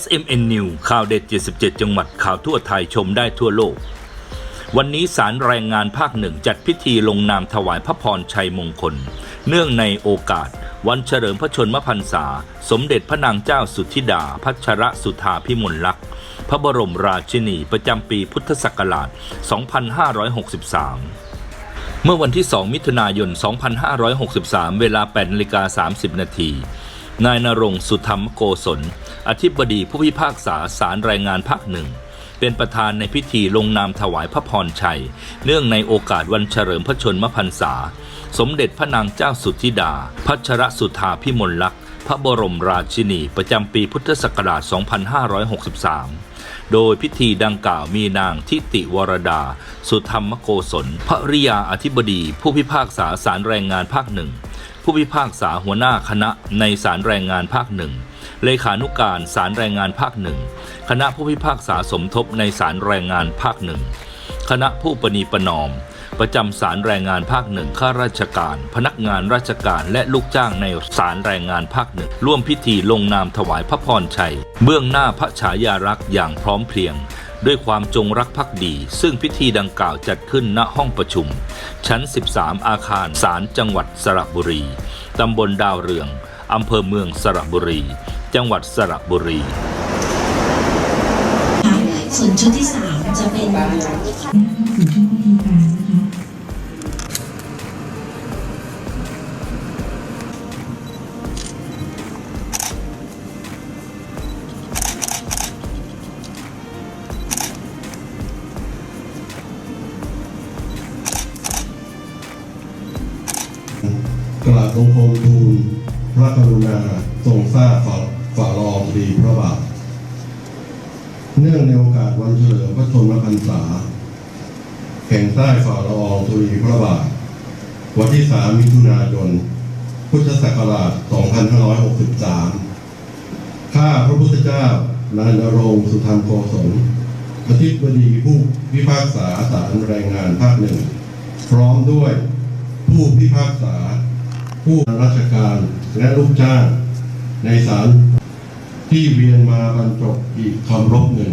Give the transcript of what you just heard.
S.M.N.News ข่าวเด็ด 77 จังหวัดข่าวทั่วไทยชมได้ทั่วโลก วันนี้สารแรงงานภาคหนึ่งจัดพิธีลงนามถวายพระพรชัยมงคล เนื่องในโอกาส วันเฉลิมพระชนมพรรษา สมเด็จพระนางเจ้าสุทธิดา พัชรสุธาพิมลลักษณ์ พระบรมราชินีประจำปีพุทธศักราช 2563เมื่อวันที่ 2 มิถุนายน 2563 เวลา8นาฬิกา30 นาที นายนรงสุธรรมโกศล อธิบดีผู้พิพากษาศาลแรงงานภาคหนึ่ง เป็นประธานในพิธีลงนามถวายพระพรชัย เนื่องในโอกาสวันเฉลิมพระชนมพรรษา สมเด็จพระนางเจ้าสุทธิดา พัชรสุธาพิมลลักษณ์ พระบรมราชินี ประจำปีพุทธศักราช 2563โดยพิธีดังกล่าวมีนางทิติวรดา สุธรรมโกศลภริยาอธิบดี ผู้พิพากษาศาลแรงงานภาคหนึ่ง ผู้พิพากษาหัวหน้าคณะในศาลแรงงานภาคหนึ่งเลขานุการศาลแรงงานภาคหนึ่งคณะผู้พิพากษาสมทบในศาลแรงงานภาคหนึ่งคณะผู้ประนีประนอม ประจำศาลแรงงานภาคหนึ่งข้าราชการ พนักงานราชการและลูกจ้างในศาลแรงงานภาคหนึ่งร่วมพิธีลงนามถวายพระพรชัย เบื้องหน้าพระฉายาลักษ์อย่างพร้อมเพรียง ด้วยความจงรักภักดี ซึ่งพิธีดังกล่าวจัดขึ้นณห้องประชุม ชั้น 13 อาคารศาลจังหวัดสระบุรี ตำบลดาวเรือง อำเภอเมืองสระบุรี จังหวัดสระบุรี ส่วนชุดที่ 3 จะเป็น กราบบังคมทูลพระกรุณาทรงทราบฝ่าฝ่าลองดีพระบาท เนื่องในโอกาสวันเฉลิมพระชนมพรรษาแห่งใต้ฝ่าละองธุรีพระบาท วันที่ 3 มิถุนายน พุทธศักราช 2563 ข้าพระพุทธเจ้านายนรงสุธรรมโกศลอธิบดีผู้พิพากษาศาลแรงงานภาคหนึ่ง พร้อมด้วยผู้พิพากษา ผู้ราชการและลูกจ้างในศาลที่เวียนมาบรรจบอีกคำรบหนึ่ง